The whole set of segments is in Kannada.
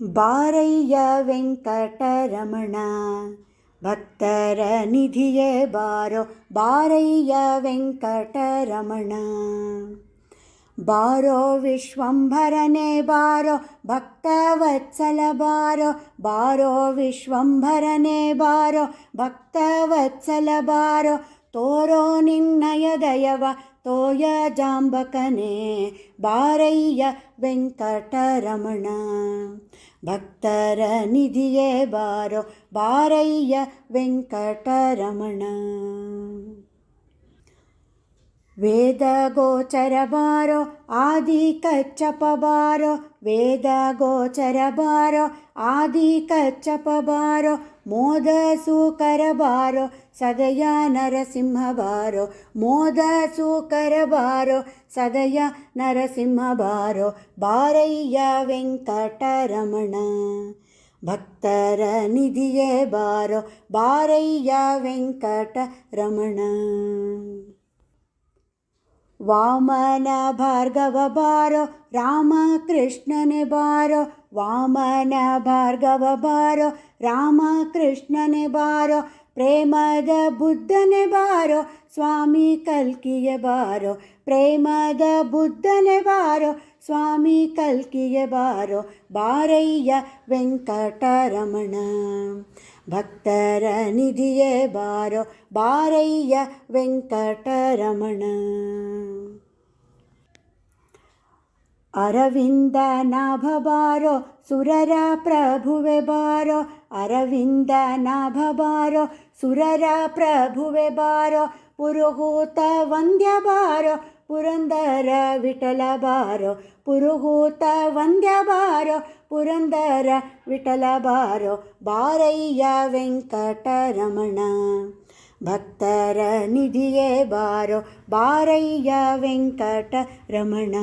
ಬಾರಯ್ಯ ವೆಂಕಟರಮಣ ಭಕ್ತರ ನಿಧಿಯೇ ಬಾರೋ ಬಾರಯ್ಯ ವೆಂಕಟರಮಣ ಬಾರೋ ವಿಶ್ವಂಭರನೆ ಬಾರೋ ಭಕ್ತವತ್ಸಲ ಬಾರೋ ಬಾರೋ ವಿಶ್ವಂಭರನೆ ಬಾರೋ ಭಕ್ತವತ್ಸಲ ಬಾರೋ ತೋರೋ ನಿನ್ನಯ ದಯವ ತೋಯ ಜಾಂಬಕನೇ ಬಾರಯ್ಯ ವೆಂಕಟರಮಣ. ಭಕ್ತರ ನಿಧಿಯೇ ಬಾರೋ ಬಾರಯ್ಯ ವೆಂಕಟರಮಣ. ಬಾರೋ ಸದಯ ನರಸಿಂಹ ಬಾರೋ ಮೋದ ಸೂಕರ ಬಾರೋ ಸದಯ ನರಸಿಂಹ ಬಾರೋ ಬಾರಯ್ಯ ವೆಂಕಟರಮಣ ಭಕ್ತರ ನಿಧಿಯೇ ಬಾರೋ ಬಾರಯ್ಯ ವೆಂಕಟರಮಣ ವಾಮನ ಭಾರ್ಗವ ಬಾರೋ ರಾಮಕೃಷ್ಣನೆ ಬಾರೋ ವಾಮನ ಭಾರ್ಗವ ಬಾರೋ ರಾಮಕೃಷ್ಣನೆ ಬಾರೋ, ಪ್ರೇಮದ ಬುದ್ಧನೆ ಬಾರೋ, ಸ್ವಾಮಿ ಕಲ್ಕಿಯ ಬಾರೋ, ಪ್ರೇಮದ ಬುದ್ಧನೆ ಬಾರೋ, ಸ್ವಾಮಿ ಕಲ್ಕಿಯ ಬಾರೋ, ಬಾರಯ್ಯ ವೆಂಕಟರಮಣ. ಭಕ್ತರ ನಿಧಿಯೇ ಬಾರೋ, ಬಾರಯ್ಯ ವೆಂಕಟರಮಣ. ಅರವಿಂದ ನಾಭ ಬಾರೋ ಸುರರ ಪ್ರಭುವೆ ಬಾರೋ ಅರವಿಂದ ನಾಭ ಬಾರೋ ಸುರರ ಪ್ರಭುವೆ ಬಾರೋ ಪುರುಹೂತ ವಂದ್ಯ ಬಾರೋ ಪುರಂದರ ವಿಠಲ ಬಾರೋ ಪುರುಹೂತ ವಂದ್ಯ ಬಾರೋ ಪುರಂದರ ವಿಠಲ ಬಾರೋ ಬಾರಯ್ಯ ವೆಂಕಟರಮಣ ಭಕ್ತರ ನಿಧಿಯೇ ಬಾರೋ ಬಾರಯ್ಯ ವೆಂಕಟರಮಣ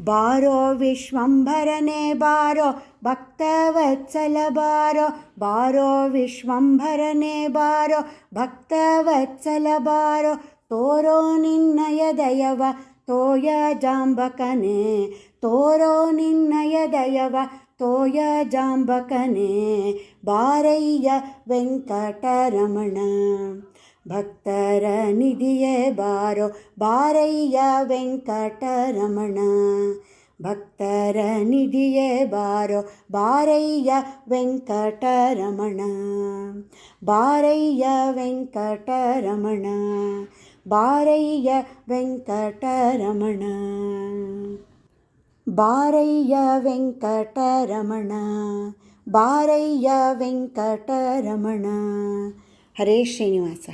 बारो विश्वम्भरने बारो भक्तवत्सल बारो बारो विश्वम्भरने बारो भक्तवत्सल बारो तोरो निन्नय दयव तोय जाम्बकने तोरो निन्नय दयव तोय जाम्बकने बारय्य वेङ्कटरमण। ಭಕ್ತರ ನಿಧಿಯೇ ಬಾರೋ ಬಾರಯ್ಯ ವೆಂಕಟರಮಣ. ಭಕ್ತರ ನಿಧಿಯೇ ಬಾರೋ ಬಾರಯ್ಯ ವೆಂಕಟರಮಣ. ಬಾರಯ್ಯ ವೆಂಕಟರಮಣ. ಬಾರಯ್ಯ ವೆಂಕಟರಮಣ. ಬಾರಯ್ಯ ವೆಂಕಟರಮಣ. ಬಾರಯ್ಯ ವೆಂಕಟರಮಣ. ಹರೇ ಶ್ರೀನಿವಾಸ.